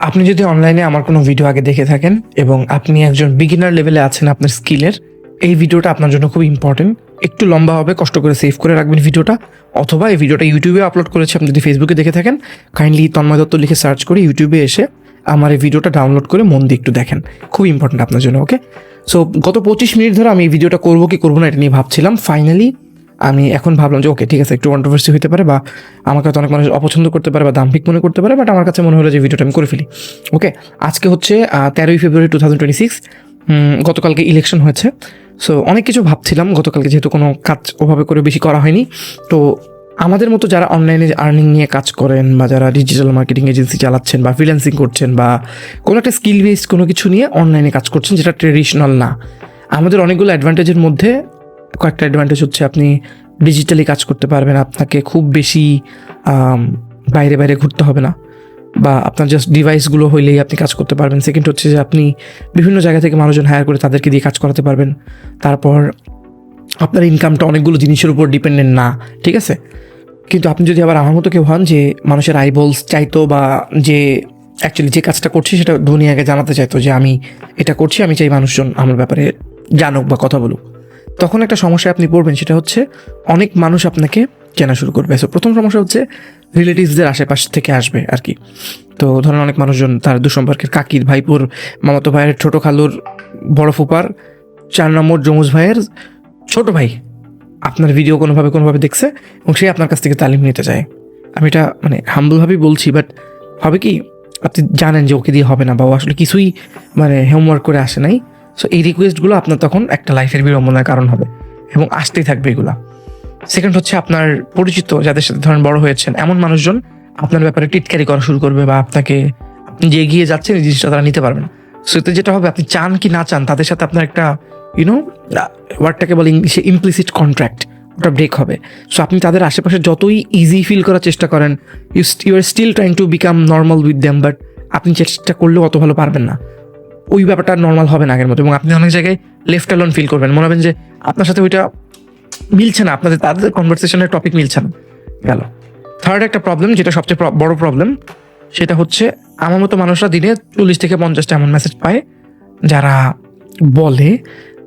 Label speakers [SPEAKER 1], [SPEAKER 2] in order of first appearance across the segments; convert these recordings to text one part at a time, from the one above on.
[SPEAKER 1] আপনি যদি অনলাইনে আমার কোনো ভিডিও আগে দেখে থাকেন এবং আপনি একজন বিগিনার লেভেলে আছেন আপনার স্কিলের এই ভিডিওটা আপনার জন্য খুব ইম্পর্টেন্ট একটু লম্বা হবে, কষ্ট করে সেভ করে রাখবেন ভিডিওটা অথবা এই ভিডিওটা ইউটিউবে আপলোড করেছি, আপনি যদি ফেসবুকে দেখে থাকেন কাইন্ডলি তন্ময় দত্ত লিখে সার্চ করে ইউটিউবে এসে আমার এই ভিডিওটা ডাউনলোড করে মন দিয়ে একটু দেখেন। খুব ইম্পর্টেন্ট আপনার জন্য ওকে সো গত পঁচিশ মিনিট ধরে আমি এই ভিডিওটা করব কি করব না এটা নিয়ে ভাবছিলাম। ফাইনালি আমি এখন ভাবলাম যে, ওকে, ঠিক আছে, একটু কন্ট্রোভার্সি হতে পারে বা আমাকে হয়তো অনেক মানুষ অপছন্দ করতে পারে বা দাম্ভিক মনে করতে পারে বাট আমার কাছে মনে হলো যে ভিডিওটা আমি করে ফেলি। ওকে আজকে হচ্ছে তেরোই February two thousand twenty six গতকালকে ইলেকশন হয়েছে। সো অনেক কিছু ভাবছিলাম, গতকালকে যেহেতু কোনো কাজ ওভাবে করে বেশি করা হয়নি। তো আমাদের মতো যারা অনলাইনে আর্নিং নিয়ে কাজ করেন বা যারা ডিজিটাল মার্কেটিং এজেন্সি চালাচ্ছেন বা ফ্রিল্যান্সিং করছেন বা কোনো একটা স্কিল বেসড কোনো কিছু নিয়ে অনলাইনে কাজ করছেন, যেটা ট্রেডিশনাল না। আমাদের অনেকগুলো অ্যাডভান্টেজের মধ্যে কয়েকটা অ্যাডভান্টেজ হচ্ছে আপনি ডিজিটালি কাজ করতে পারবেন, আপনাকে খুব বেশি বাইরে বাইরে ঘুরতে হবে না। বা আপনার জাস্ট ডিভাইসগুলো হইলেই আপনি কাজ করতে পারবেন। সেকেন্ড হচ্ছে যে আপনি বিভিন্ন জায়গা থেকে মানুষজন হায়ার করে তাদেরকে দিয়ে কাজ করাতে পারবেন। তারপর আপনার ইনকামটা অনেকগুলো জিনিসের উপর ডিপেন্ডেন্ট না, ঠিক আছে? কিন্তু আপনি যদি আবার আমার মতো কেউ হন যে মানুষের আইবলস চাইতো বা যে অ্যাকচুয়ালি যে কাজটা করছি সেটা দুনিয়াকে জানাতে চাইতো যে আমি এটা করছি, আমি চাই মানুষজন আমার ব্যাপারে জানুক বা কথা বলুক। তখন একটা সমস্যায় আপনি পড়বেন, সেটা হচ্ছে অনেক মানুষ আপনাকে চেনা শুরু করবে। সো প্রথম সমস্যা হচ্ছে রিলেটিভসদের আশেপাশ থেকে আসবে আর কি। তো ধরেন অনেক মানুষজন, তার দুসম্পর্কের কাকির ভাইপুর, মামাতো ভাইয়ের ছোটো খালুর বড় ফুপার, চার নম্বর যমুজ ভাইয়ের ছোট ভাই আপনার ভিডিও কোনোভাবে কোনোভাবে দেখছে এবং সে আপনার কাছ থেকে তালিম নিতে চায়। আমি এটা মানে হাম্বলভাবেই বলছি বাট হবে কি, আপনি জানেন যে ওকে দিয়ে হবে না বা আসলে কিছুই মানে হোমওয়ার্ক করে আসে নাই। সো এই রিকোয়েস্টগুলো আপনার তখন একটা লাইফের বিড়ম্বনার কারণ হবে এবং আসতেই থাকবে এগুলা। সেকেন্ড হচ্ছে আপনার পরিচিত যাদের সাথে ধরেন বড় হয়েছেন, এমন মানুষজন আপনার ব্যাপারে টিটকারি করা শুরু করবে বা আপনাকে, আপনি যে এগিয়ে যাচ্ছেন এই জিনিসটা তারা নিতে পারবেন সো এতে যেটা হবে, আপনি চান কি না চান, তাদের সাথে আপনার একটা ইউনো ওয়ার্ডটাকে বলে ইংলিশে ইমপ্লিসিট কন্ট্রাক্ট ওটা ব্রেক হবে। সো আপনি তাদের আশেপাশে যতই ইজি ফিল করার চেষ্টা করেন you you are still trying to become normal with them but আপনি চেষ্টা করলেও অত ভালো পারবেন না। ওই ব্যাপারটা নর্মাল হবে না আগের মতো। এবং আপনি অনেক জায়গায় লেফট অ্যালোন ফিল করবেন। মনে হবেন যে আপনার সাথে ওইটা মিলছে না। আপনাদের, তাদের কনভারসেশনের টপিক মিলছে না। গেল। থার্ড একটা প্রবলেম যেটা সবচেয়ে বড় প্রবলেম সেটা হচ্ছে আমার মতো মানুষরা দিনে চল্লিশ থেকে পঞ্চাশটা এমন মেসেজ পায়, যারা বলে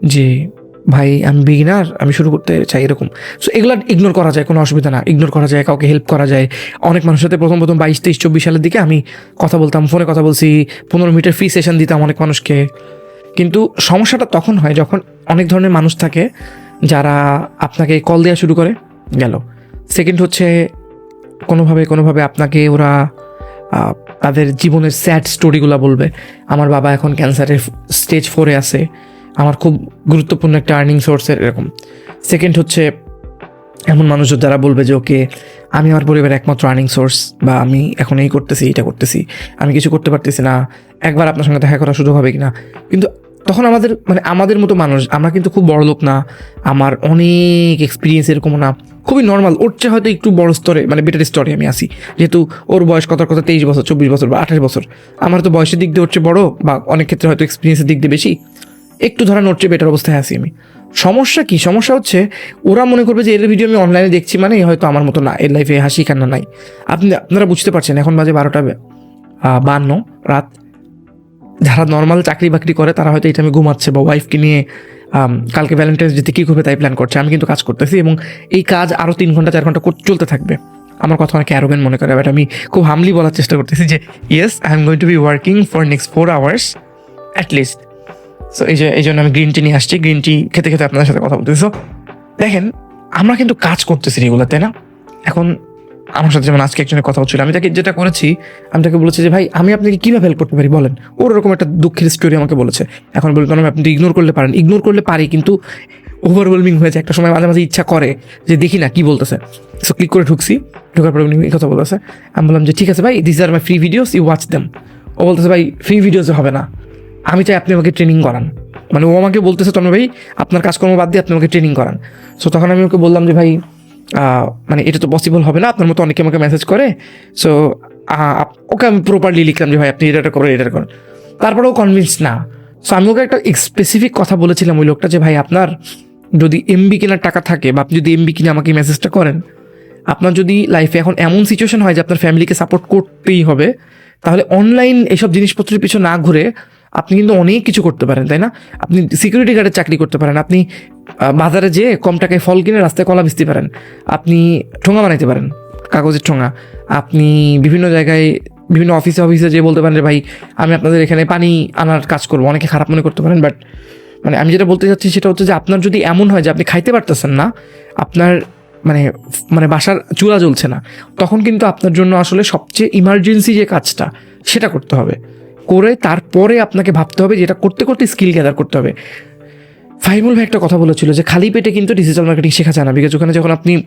[SPEAKER 1] যে ভাই আমি বিগিনার আমি শুরু করতে চাই এরকম। সো এগুলো ইগনোর করা যায়, কোনো অসুবিধা না। ইগনোর করা যায়, কাউকে হেল্প করা যায়। অনেক মানুষের সাথে প্রথম প্রথম বাইশ, তেইশ, চব্বিশ সালের দিকে আমি কথা বলতাম ফোনে কথা বলছি, পনেরো মিনিটের ফ্রি সেশন দিতাম অনেক মানুষকে। কিন্তু সমস্যাটা তখন হয় যখন অনেক ধরনের মানুষ থাকে যারা আপনাকে কল দেওয়া শুরু করে, গেল। সেকেন্ড হচ্ছে, কোনোভাবে কোনোভাবে আপনাকে ওরা তাদের জীবনের স্যাড স্টোরিগুলো বলবে। আমার বাবা এখন ক্যান্সারের স্টেজ ফোরে আছে। আমার খুব গুরুত্বপূর্ণ একটা আর্নিং সোর্সের এরকম। সেকেন্ড হচ্ছে, এমন মানুষ যারা বলবে যে, ওকে, আমি আমার পরিবারের একমাত্র আর্নিং সোর্স বা আমি এখন এই করতেছি, এইটা করতেছি। আমি কিছু করতে পারতেছি না। একবার আপনার সঙ্গে দেখা করার সুযোগ হবে কি না কিন্তু তখন আমাদের মানে আমাদের মতো মানুষ, আমরা কিন্তু খুব বড় লোক না। আমার অনেক এক্সপিরিয়েন্স এরকম না। খুবই নর্মাল ওর চেয়ে হয়তো একটু বড় স্তরে মানে বেটার স্তরে আমি আসি যেহেতু ওর বয়স কত কথা তেইশ বছর, চব্বিশ বছর বা আঠাশ বছর। আমার তো বয়সের দিক দিয়ে ওর হচ্ছে বড় বা অনেক ক্ষেত্রে হয়তো এক্সপিরিয়েন্সের দিক দিয়ে বেশি। একটু ধরেন ওর চেয়ে বেটার অবস্থায় আছি আমি। সমস্যা কি? সমস্যা হচ্ছে, ওরা মনে করবে যে এর ভিডিও আমি অনলাইনে দেখছি মানে হয়তো আমার মতো না, এর লাইফে হাসি কান্না নাই। আপনি, আপনারা বুঝতে পারছেন, এখন বাজে বারোটা বান্ন, রাত। যারা নর্মাল চাকরি বাকরি করে, তারা হয়তো এটা আমি ঘুমাচ্ছে বা ওয়াইফকে নিয়ে কালকে ভ্যালেন্টাইন্স ডেতে কী করবে তাই প্ল্যান করছে। আমি কিন্তু কাজ করতেছি এবং এই কাজ আরও তিন ঘণ্টা, চার ঘণ্টা চলতে থাকবে। আমার কথা অনেকে অ্যারোগেন মনে করে বাট আমি খুব হামলি বলার চেষ্টা করতেছি যে yes I am going to be working for next four hours at least so এই যে, এই জন্য আমি গ্রিন টি নিয়ে আসছি। গ্রিন টি খেতে খেতে আপনাদের সাথে কথা বলতেছি। দেখেন, আমরা কিন্তু কাজ করতেছি রেগুলার তাই না? এখন আমার সাথে যেমন আজকে একজনের কথা হচ্ছিল আমি তাকে যেটা করেছি, আমি তাকে বলেছি যে, ভাই, আমি আপনাকে কীভাবে হেল্প করতে পারি বলেন? ওর ওরকম একটা দুঃখের স্টোরি আমাকে বলেছে। এখন বলবেন আপনি ইগনোর করলে পারেন। ইগনোর করলে পারি, কিন্তু ওভারওয়েলমিং হয়েছে একটা সময় মাঝে মাঝে ইচ্ছা করে যে, দেখি না, কি বলতেছে? সো ক্লিক করে ঢুকছি। ঢোকার পরে উনি এই কথা বলতেছে। আমি বললাম যে, ঠিক আছে ভাই this are my free videos you watch them ও বলতেছে, ভাই ফ্রি ভিডিওসে হবে না। আমি চাই আপনি আমাকে ট্রেনিং করান। মানে ও আমাকে বলতেছে তখন ভাই, আপনার কাজকর্ম বাদ দিয়ে আপনি আমাকে ট্রেনিং করান। সো তখন আমি ওকে বললাম যে, ভাই মানে এটা তো পসিবল হবে না, আপনার মতো অনেকে আমাকে মেসেজ করে। সো ওকে আমি প্রপারলি লিখলাম যে, ভাই, আপনি এটা করেন এটা করেন। তারপরেও কনভিন্স না। সো আমি ওকে একটা স্পেসিফিক কথা বলেছিলাম ওই লোকটা যে, ভাই, আপনার যদি এমবি কেনার টাকা থাকে বা আপনি যদি এমবি কিনে আমাকে মেসেজটা করেন, আপনার যদি লাইফে এখন এমন সিচুয়েশন হয় যে, আপনার ফ্যামিলিকে সাপোর্ট করতেই হবে, তাহলে অনলাইন এইসব জিনিসপত্রের পিছু না ঘুরে আপনি কিন্তু অনেক কিছু করতে পারেন, তাই না? আপনি সিকিউরিটি গার্ডের চাকরি করতে পারেন, আপনি বাজারে যেয়ে কম টাকায় ফল কিনে রাস্তায় কলা বেচতে পারেন, আপনি ঠোঙা বানাইতে পারেন, কাগজের ঠোঙা। আপনি বিভিন্ন জায়গায়, বিভিন্ন অফিসে অফিসে যে বলতে পারেন যে, ভাই, আমি আপনাদের এখানে পানি আনার কাজ করব। অনেকে খারাপ মনে করতে পারেন বাট মানে আমি যেটা বলতে চাচ্ছি সেটা হচ্ছে যে, আপনার যদি এমন হয় যে, আপনি খাইতে পারতেছেন না, আপনার মানে মানে বাসার চুলা জ্বলছে না, তখন কিন্তু আপনার জন্য আসলে সবচেয়ে ইমার্জেন্সি যে কাজটা, সেটা করতে হবে। করে তারপরে আপনাকে ভাবতে হবে যেটা করতে করতে স্কিল গ্যাদার করতে হবে। ফাইমুল ভাই একটা কথা বলেছিল যে খালি পেটে কিন্তু ডিজিটাল মার্কেটিং শেখা যায় না বিকজ ওখানে যখন আপনি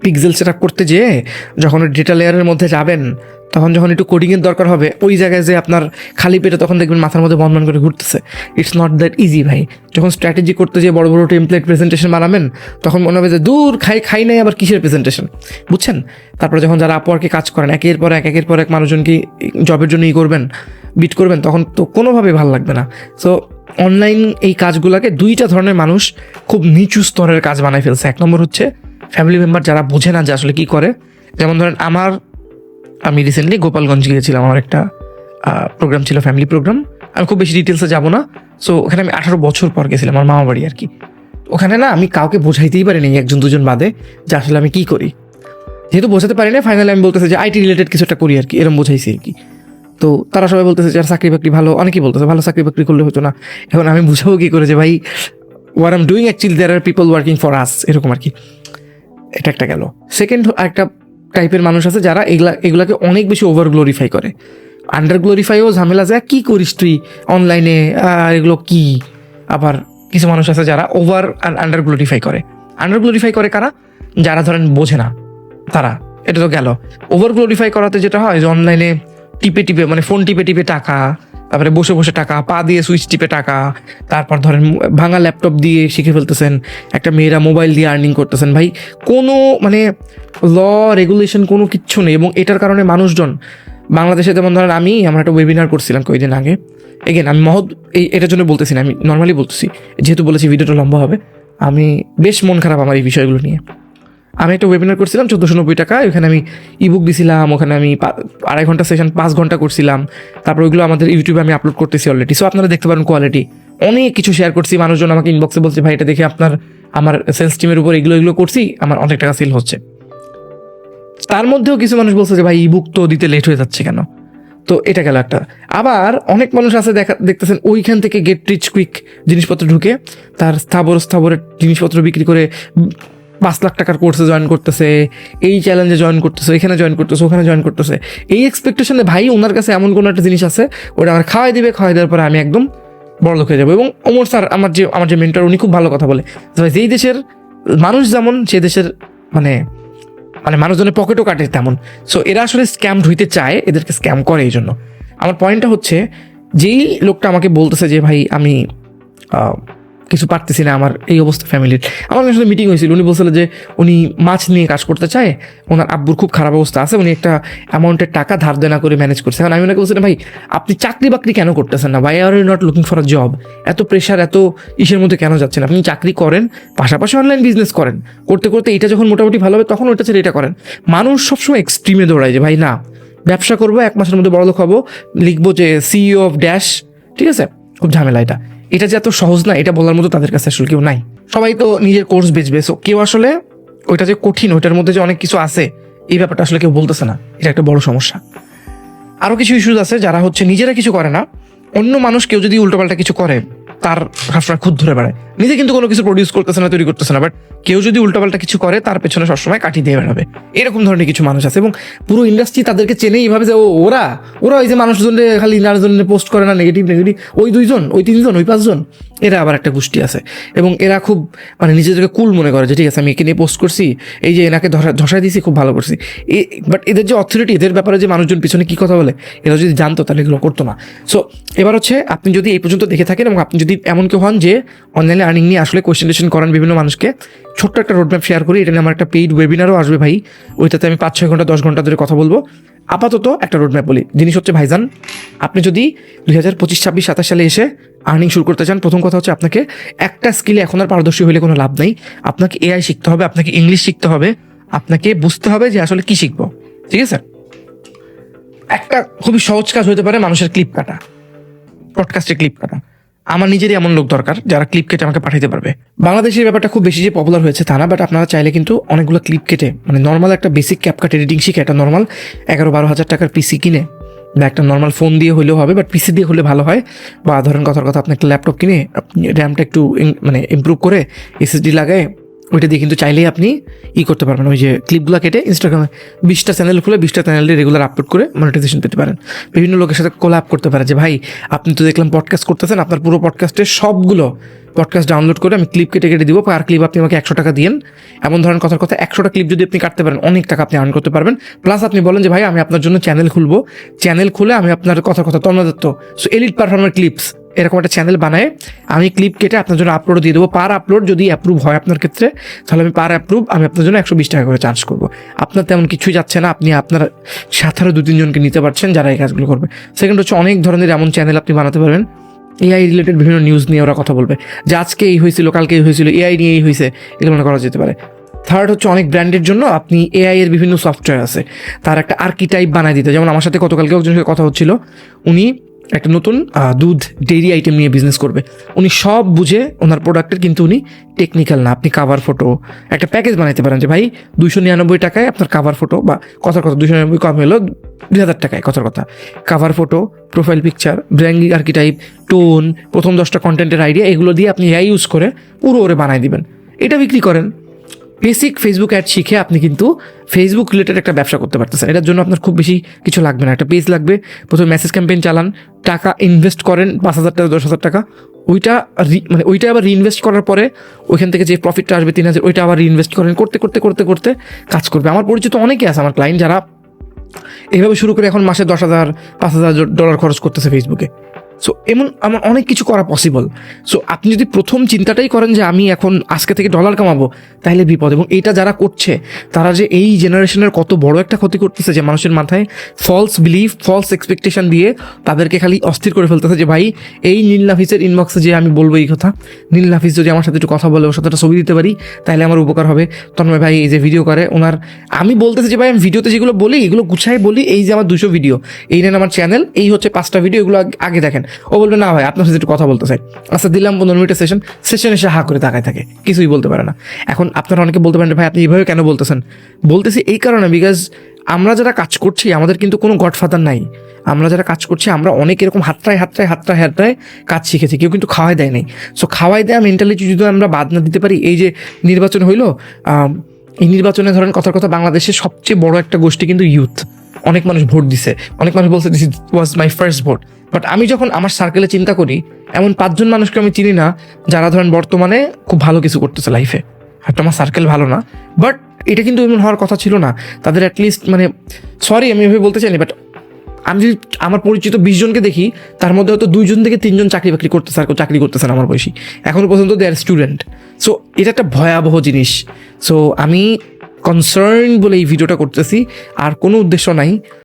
[SPEAKER 1] পিক্সেল সেট করতে যেয়ে যখন ডেটা লেয়ারের মধ্যে যাবেন তখন যখন একটু কোডিংয়ের দরকার হবে, ওই জায়গায় যে আপনার খালি পেটে তখন দেখবেন মাথার মধ্যে বন্ধন করে ঘুরতেছে। ইটস নট দ্যাট ইজি ভাই। যখন স্ট্র্যাটেজি করতে যেয়ে বড় বড় টেমপ্লেট প্রেজেন্টেশন বানাবেন, তখন মনে হবে যে, দূর, খাই খাই নাই আবার কিসের প্রেজেন্টেশন বুঝছেন? তারপরে যখন যারা আপওয়ার্কে কাজ করেন, একের পর এক, একের পর এক মানুষজনকে জবের জন্য ই করবেন বিট করবেন, তখন তো কোনোভাবেই ভালো লাগবে না। সো অনলাইন এই কাজগুলোকে দুইটা ধরনের মানুষ খুব নিচু স্তরের কাজ বানায় ফেলছে। এক নম্বর হচ্ছে ফ্যামিলি মেম্বার যারা বোঝে না যে আসলে কী করে। যেমন ধরেন, আমার আমি রিসেন্টলি গোপালগঞ্জ গিয়েছিলাম, আমার একটা প্রোগ্রাম ছিল ফ্যামিলি প্রোগ্রাম আমি খুব বেশি ডিটেলসে যাব না। সো ওখানে আমি আঠারো বছর পর গেছিলাম, আমার মামা বাড়ি আর কি ওখানে না, আমি কাউকে বোঝাইতেই পারিনি একজন, দুজন বাদে যে আসলে আমি কী করি। যেহেতু বোঝাতে পারি না ফাইনালি আমি বলতেছি যে আইটি রিলেটেড কিছু একটা করি আর কি এরকম বোঝাইছি আর কি তো তারা সবাই বলতেছে যে, আর চাকরি বাকরি ভালো? অনেকেই বলতেছে, ভালো চাকরি বাকরি করলে হতো না। এখন আমি বুঝাবো কী করে যে, ভাই we're am doing actually there are people working for us এরকম আর কি এটা একটা গেল। সেকেন্ড একটা টাইপের মানুষ আছে যারা এগুলা এগুলাকে অনেক বেশি ওভার গ্লোরিফাই করে। আন্ডার গ্লোরিফাইও ঝামেলা যায়, কী করিস তুই অনলাইনে এগুলো কি? আবার কিছু মানুষ আছে যারা ওভার আন্ডার গ্লোরিফাই করে। আন্ডার গ্লোরিফাই করে কারা? যারা ধরেন বোঝে না তারা, এটা তো গেল। ওভার গ্লোরিফাই করাতে যেটা হয় যে অনলাইনে টিপে টিপে মানে ফোন টিপে টিপে টাকা তারপরে বসে বসে টাকা, পা দিয়ে সুইচ টিপে টাকা, তারপর ধরেন ভাঙা ল্যাপটপ দিয়ে শিখে ফেলতেছেন, একটা মেয়েরা মোবাইল দিয়ে আর্নিং করতেছেন। ভাই, কোনো মানে ল রেগুলেশন কোনো কিচ্ছু নেই এবং এটার কারণে মানুষজন, বাংলাদেশে যেমন ধরেন আমি, আমার একটা ওয়েবিনার করছিলাম কয়েকদিন আগে। এগেন আমি মহৎ, এই, এটার জন্য বলতেছি না, আমি নর্মালি বলতেছি, যেহেতু বলেছি ভিডিওটা লম্বা হবে, আমি বেশ মন খারাপ আমার এই বিষয়গুলো নিয়ে। আমি একটা ওয়েবিনার করছিলাম, চোদ্দোশো নব্বই টাকা, ওখানে আমি ইবুক দিছিলাম, ওখানে আমি আড়াই ঘণ্টা সেশন পাঁচ ঘণ্টা করছিলাম। তারপর ওইগুলো আমাদের ইউটিউবে আমি আপলোড করতেছি অলরেডি সো আপনারা দেখতে পারেন কোয়ালিটি অনেক কিছু শেয়ার করছি, মানুষজন আমাকে ইনবক্সে বলছে, ভাই, এটা দেখে আপনার, আমার সেলস টিমের উপর এগুলো এগুলো করছি, আমার অনেক টাকা সেল হচ্ছে। তার মধ্যেও কিছু মানুষ বলছে যে, ভাই ইবুক তো দিতে লেট হয়ে যাচ্ছে কেন? তো এটা গেল একটা। আবার অনেক মানুষ আছে দেখা, দেখতেছেন, ওইখান থেকে গেট রিচ কুইক জিনিসপত্র ঢুকে, তার স্থাবর, স্থাবরের জিনিসপত্র বিক্রি করে পাঁচ লাখ টাকার কোর্সে জয়েন করতেছে এই চ্যালেঞ্জে জয়েন করতেছে এখানে জয়েন করতেছে ওখানে জয়েন করতেছে। এই এক্সপেকটেশনে ভাই ওনার কাছে এমন কোনো একটা জিনিস আছে ওটা আমার খাওয়াই দিবে খাওয়াই দেওয়ার পরে আমি একদম বড় লোক হয়ে যাব। এবং ওমর স্যার আমার যে আমার যে মেন্টর উনি খুব ভালো কথা বলে। ভাই, যেই দেশের মানুষ যেমন সে দেশের মানে মানে মানুষজনের পকেটও কাটে তেমন। সো এরা আসলে স্ক্যাম হইতে চায় এদেরকে স্ক্যাম করে এই জন্য। আমার পয়েন্টটা হচ্ছে যেই লোকটা আমাকে বলতেছে যে ভাই আমি কিছু পারতেছি না আমার এই অবস্থা ফ্যামিলির। আমার সাথে মিটিং হয়েছিল, উনি বলছিল যে উনি মাছ নিয়ে কাজ করতে চায়, ওনার আব্বুর খুব খারাপ অবস্থা আছে, উনি একটা অ্যামাউন্টের টাকা ধার দেনা করে ম্যানেজ করছে। এখন আমি ওনাকে বলছিলাম, ভাই, আপনি চাকরি বাকরি কেন করতেছেন না? ভাই are you not looking for a job এত প্রেশার এত ইসের মধ্যে কেন যাচ্ছেন? আপনি চাকরি করেন, পাশাপাশি অনলাইন বিজনেস করেন। করতে করতে এটা যখন মোটামুটি ভালো হবে, তখন ওটা ছেড়ে এটা করেন। মানুষ সবসময় এক্সট্রিমে দৌড়ায় যে, ভাই, না, ব্যবসা করব, এক মাসের মধ্যে বড়লোক হব, লিখব যে সিইও অফ ড্যাশ ঠিক আছে? খুব ঝামেলা এটা। এটা যে এত সহজ না, এটা বলার মতো তাদের কাছে আসলে কেউ নাই। সবাই তো নিজের কোর্স বেচবে সো কেউ আসলে ওইটা যে কঠিন, ওইটার মধ্যে যে অনেক কিছু আছে, এই ব্যাপারটা আসলে কেউ বলতেছে না। এটা একটা বড় সমস্যা। আরও কিছু ইস্যুজ আছে যারা হচ্ছে নিজেরা কিছু করে না, অন্য মানুষ কেউ যদি উল্টোপাল্টা কিছু করে তার সবসময় খুদ ধরে বেড়ায়। নিজে কিন্তু কোনো কিছু প্রডিউস করতেছে না, তৈরি করতেছে না বাট কেউ যদি উল্টোপাল্টা কিছু করে, তার পেছনে সবসময় কাটি দিয়ে বেড়াবে। এরকম ধরনের কিছু মানুষ আছে এবং পুরো ইন্ডাস্ট্রি তাদেরকে চেনে এইভাবে যে ওরা ওরা ওই যে মানুষজনে খালি নানাজনে পোস্ট করে না নেগেটিভ নেগেটিভ ওই দুইজন, ওই তিনজন, ওই পাঁচজন। এরা আবার একটা গোষ্ঠী আছে। এবং এরা খুব মানে নিজেদেরকে কুল মনে করে যে, ঠিক আছে, আমি একে নিয়ে পোস্ট করছি, এই যে এনাকে ধসা ধসাই দিয়েছি, খুব ভালো করছি। বাট এদের যে অথরিটি এদের ব্যাপারে যে মানুষজন পিছনে কি কথা বলে, এরা যদি জানতো তাহলে এগুলো করতো না। সো এবার হচ্ছে, আপনি যদি এই পর্যন্ত দেখে থাকেন এবং আপনি যদি এমন কেউ হন যে অনলাইনে আর্নিং নিয়ে আসলে কোয়েশ্চেন করেন বিভিন্ন মানুষকে, ছোট্ট একটা রোডম্যাপ শেয়ার করি। এটা নিয়ে আমার একটা পেইড ওয়েবিনারও আসবে ভাই। ওইটাতে আমি পাঁচ ছয় ঘণ্টা, দশ ঘণ্টা ধরে কথা বলব। আপাতত একটা রোডম্যাপ বলি। জিনিস হচ্ছে ভাইজান, আপনি যদি দুই হাজার পঁচিশ, ছাব্বিশ, সাতাশ সালে এসে আর্নিং শুরু করতে চান, প্রথম কথা হচ্ছে আপনাকে একটা স্কিলে এখন আর পারদর্শী হলে কোনো লাভ নেই। আপনাকে এআই শিখতে হবে, আপনাকে ইংলিশ শিখতে হবে, আপনাকে বুঝতে হবে যে আসলে কি শিখব। ঠিক আছে? একটা খুবই সহজ কাজ হতে পারে মানুষের ক্লিপ কাটা। পডকাস্টে ক্লিপ কাটা। আমার নিজেরই এমন লোক দরকার যারা ক্লিপ কেটে আমাকে পাঠাতে পারবে। বাংলাদেশের ব্যাপারটা খুব বেশি যে পপুলার হয়েছে তা না বাট আপনারা চাইলে কিন্তু অনেকগুলো ক্লিপ কেটে মানে নর্মাল একটা বেসিক ক্যাপকাট এডিটিং শিখে একটা নর্মাল এগারো বারো হাজার টাকার পিসি কিনে, বা একটা নর্মাল ফোন দিয়ে হলেও হবে বাট পিসি দিয়ে হলে ভালো হয়। বা ধরেন কথার কথা, আপনি একটা ল্যাপটপ কিনে র্যামটা একটু মানে ইম্প্রুভ করে এসএসডি লাগায় ওইটা দিয়ে কিন্তু চাইলেই আপনি ই করতে পারবেন। ওই যে ক্লিপগুলো কেটে ইনস্টাগ্রামে বিশটা চ্যানেল খুলে বিশটা চ্যানেলে রেগুলার আপলোড করে মনিটাইজেশন পেতে পারেন। বিভিন্ন লোকের সাথে কোলাপ করতে পারে যে, ভাই, আপনি তো দেখলাম পডকাস্ট করতেছেন, আপনার পুরো পডকাস্টের সবগুলো পডকাস্ট ডাউনলোড করে আমি ক্লিপ কেটে কেটে দিব। আর ক্লিপ আপনি আমাকে একশো টাকা দিন এমন ধরনের কথার কথা একশোটা ক্লিপ যদি আপনি কাটতে পারেন, অনেক টাকা আপনি আর্ন করতে পারবেন। প্লাস আপনি বলেন যে, ভাই, আমি আপনার জন্য চ্যানেল খুলবো। চ্যানেল খুলে আমি আপনার কথার কথা তন্মদত্ত সো এলিট পারফর্মার ক্লিপস এরকম একটা চ্যানেল বানায়, আমি ক্লিপ কেটে আপনার জন্য আপলোড দিয়ে দেবো। পার আপলোড যদি অ্যাপ্রুভ হয় আপনার ক্ষেত্রে, তাহলে আমি পার অ্যাপ্রুভ আমি আপনার জন্য একশো বিশ টাকা করে চার্জ করব। আপনার তেমন কিছুই যাচ্ছে না, আপনি আপনার সাথে আরও দু তিনজনকে নিতে পারছেন যারা এই কাজগুলো করবে। সেকেন্ড হচ্ছে অনেক ধরনের এমন চ্যানেল আপনি বানাতে পারবেন এআই রিলেটেড বিভিন্ন নিউজ নিয়ে ওরা কথা বলবে। যে আজকে এই হয়েছিল, কালকে এই হয়েছিল এআই নিয়ে এই হয়েছে, এগুলো করা যেতে পারে। থার্ড হচ্ছে অনেক ব্র্যান্ডের জন্য আপনি এআই এর বিভিন্ন সফটওয়্যার আছে। তার একটা আর্কিটাইপ বানায় দিতে। যেমন আমার সাথে গতকালকে একজনের সাথে কথা হচ্ছিল, উনি একটা নতুন দুধ ডেইরি আইটেম নিয়ে বিজনেস করবে। উনি সব বুঝে ওনার প্রোডাক্টের কিন্তু উনি টেকনিক্যাল না। আপনি কাভার ফটো একটা প্যাকেজ বানাইতে পারেন যে, ভাই দুশো নিরানব্বই টাকায় আপনার কাভার ফটো বা কথার কথা, দুইশো নিরানব্বই কম হলো দুই হাজার টাকায় কথার কথা। Cover photo profile picture branding archetype tone প্রথম দশটা কন্টেন্টের আইডিয়া এগুলো দিয়ে আপনি এআই ইউজ করে পুরো ওরে বানাই দিবেন। এটা বিক্রি করেন। বেসিক ফেসবুক অ্যাড শিখে আপনি কিন্তু ফেসবুক রিলেটেড একটা ব্যবসা করতে পারতেছেন। এটার জন্য আপনার খুব বেশি কিছু লাগবে না। একটা পেজ লাগবে। প্রথমে মেসেজ ক্যাম্পেইন চালান। টাকা ইনভেস্ট করেন পাঁচ হাজার টাকা, দশ হাজার টাকা। ওইটা মানে ওইটা আবার রিইনভেস্ট করার পরে ওইখান থেকে যে প্রফিটটা আসবে, তিন হাজার, ওইটা আবার রিইনভেস্ট করেন। করতে করতে করতে করতে কাজ করবে। আমার পরিচিত অনেকে আছে, আমার ক্লায়েন্ট যারা এইভাবে শুরু করে এখন মাসে দশ হাজার, পাঁচ হাজার ডলার খরচ করতেছে ফেসবুকে সো এমন আমার অনেক কিছু করা পসিবল সো আপনি যদি প্রথম চিন্তাটাই করেন যে আমি এখন আজকে থেকে ডলার কামাবো, তাহলে বিপদ। এবং এটা যারা করছে, তারা যে এই জেনারেশনের কত বড় একটা ক্ষতি করতেছে যে মানুষের মাথায় ফলস বিলিভ ফলস এক্সপেকটেশন দিয়ে তাদেরকে খালি অস্থির করে ফেলতেছে যে, ভাই, এই নীল নাফিসের ইনবক্সে যে আমি বলব এই কথা, নীল নাফিস যদি আমার সাথে একটু কথা বলে, ওর সাথে একটা ছবি দিতে পারি, তাহলে আমার উপকার হবে। তন্ময় ভাই এই যে ভিডিও করে, ওনার, আমি বলতেছি যে, ভাই, আমি ভিডিওতে যেগুলো বলি, এগুলো গুছাই বলি, এই যে আমার দুশো ভিডিও এই নেন আমার চ্যানেল এই হচ্ছে পাঁচটা ভিডিও এগুলো আগে দেখেন। ও বলবে, না ভাই, আপনার সাথে একটু কথা বলতে চাই। আচ্ছা দিলাম পনেরো মিনিটের সেশন সেশন এসে হা করে তাকায় থাকে, কিছুই বলতে পারে না। এখন আপনারা অনেকে বলতে পারেন, ভাই, আপনি এইভাবে কেন বলতেছেন? বলতেছি এই কারণে বিকজ আমরা যারা কাজ করছি, আমাদের কিন্তু কোনো গডফাদার নাই। আমরা যারা কাজ করছি, আমরা অনেক এরকম হাতটায় হাতটায় হাতটায় হাতটায় কাজ শিখেছি, কেউ কিন্তু খাওয়াই দেয় নাই। সো খাওয়াই দেয়া মেন্টালিটি যদি আমরা বাদ না দিতে পারি, এই যে নির্বাচন হইল এই নির্বাচনে ধরেন কথার কথা, বাংলাদেশের সবচেয়ে বড় একটা গোষ্ঠী কিন্তু ইউথ অনেক মানুষ ভোট দিছে, অনেক মানুষ বলছে this was my first vote but আমি যখন আমার সার্কেলে চিন্তা করি, এমন পাঁচজন মানুষকে আমি চিনি না, যারা ধরেন বর্তমানে খুব ভালো কিছু করতেছে লাইফে হয়তো আমার সার্কেল ভালো না বাট এটা কিন্তু এমন হওয়ার কথা ছিল না। তাদের অ্যাটলিস্ট মানে সরি আমি এভাবে বলতে চাইনি বাট আমি যদি আমার পরিচিত বিশ জনকে দেখি, তার মধ্যে হয়তো দুইজন থেকে তিনজন চাকরি বাকরি করতেছে আর চাকরি করতেছে না আমার বয়সী। এখনও পর্যন্ত দে আর স্টুডেন্ট সো এটা একটা ভয়াবহ জিনিস। সো আমি কনসার্ন বলে এই ভিডিওটা করতেছি, আর কোনো উদ্দেশ্য নাই।